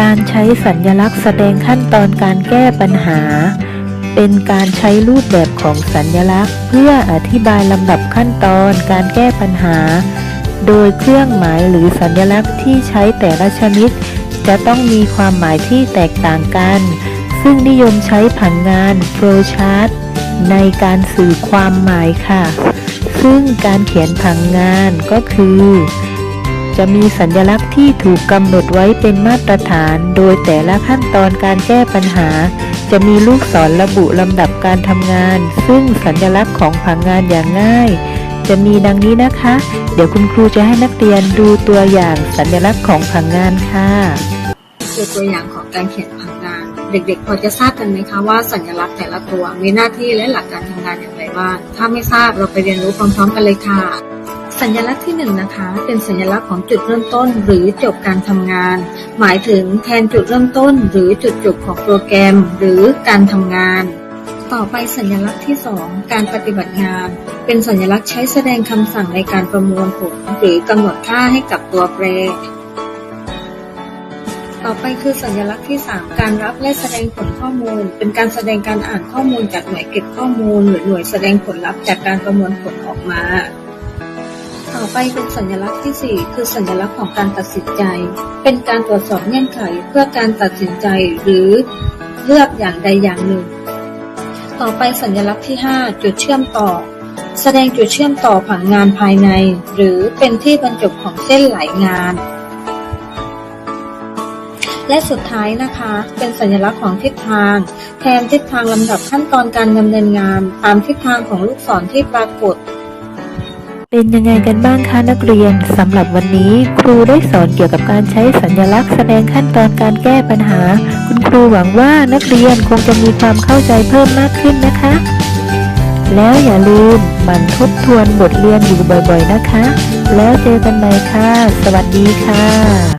การใช้สัญลักษณ์แสดงขั้นตอนการแก้ปัญหา เป็นการใช้รูปแบบของสัญลักษณ์ เพื่ออธิบายลำดับขั้นตอนการแก้ปัญหา โดยเครื่องหมายหรือสัญลักษณ์ที่ใช้แต่ละชนิด จะต้องมีความหมายที่แตกต่างกัน ซึ่งนิยมใช้ผังงาน flowchart ในการสื่อความหมายค่ะ ซึ่งการเขียนผังงานก็คือ จะมีสัญลักษณ์ที่ถูกกำหนดไว้เป็นมาตรฐาน โดยแต่ละขั้นตอนการแก้ปัญหา จะมีลูกศรระบุลำดับการทำงาน ซึ่งสัญลักษณ์ของผังงานอย่างง่าย จะมีดังนี้นะคะ เดี๋ยวคุณครูจะให้นักเรียนดูตัวอย่างสัญลักษณ์ของผังงานค่ะคือตัวอย่างของการเขียนผังงาน เด็กๆพอจะทราบกันไหมคะว่าสัญลักษณ์แต่ละตัวมีหน้าที่และหลักการทำงานอย่างไรบ้าง ถ้าไม่ทราบเราไปเรียนรู้พร้อมๆกันเลยค่ะ สัญลักษณ์ที่หนึ่งนะคะ เป็นสัญลักษณ์ของจุดเริ่มต้น หรือจบการทำงาน หมายถึงแทนจุดเริ่มต้น หรือจุดจบของโปรแกรม หรือการทำงาน ต่อไปสัญลักษณ์ที่ 2 การปฏิบัติงาน เป็นสัญลักษณ์ใช้แสดงคำสั่งในการประมวลผล หรือกำหนดค่าให้กับตัวแปรต่อไปคือสัญลักษณ์ที่ 3 การรับและแสดงผลข้อมูล เป็นการแสดงการอ่านข้อมูลจากหน่วยเก็บข้อมูล หรือหน่วยแสดงผลลัพธ์จากการประมวลผลออกมา ต่อไปเป็นสัญลักษณ์ที่ 4 คือสัญลักษณ์ของการตัดสินใจ เป็นการตรวจสอบเงื่อนไขเพื่อการตัดสินใจหรือเลือกอย่างใดอย่างหนึ่ง ต่อไปสัญลักษณ์ที่ 5 จุดเชื่อมต่อ แสดงจุดเชื่อมต่อผังงานภายใน หรือเป็นที่บรรจบของเส้นหลายงาน และสุดท้ายนะคะ เป็นสัญลักษณ์ของทิศทางแทนทิศทางลำดับขั้นตอนการดำเนินงาน ตามทิศทางของลูกศรที่ปรากฏ เป็นยังไงกันบ้างคะนักเรียนสำหรับวันนี้ครูได้สอนเกี่ยวกับการใช้สัญลักษณ์แสดงขั้นตอนการแก้ปัญหา คุณครูหวังว่านักเรียนคงจะมีความเข้าใจเพิ่มมากขึ้นนะคะ แล้วอย่าลืมมันทบทวนบทเรียนอยู่บ่อยๆนะคะ แล้วเจอกันใหม่ค่ะ สวัสดีค่ะ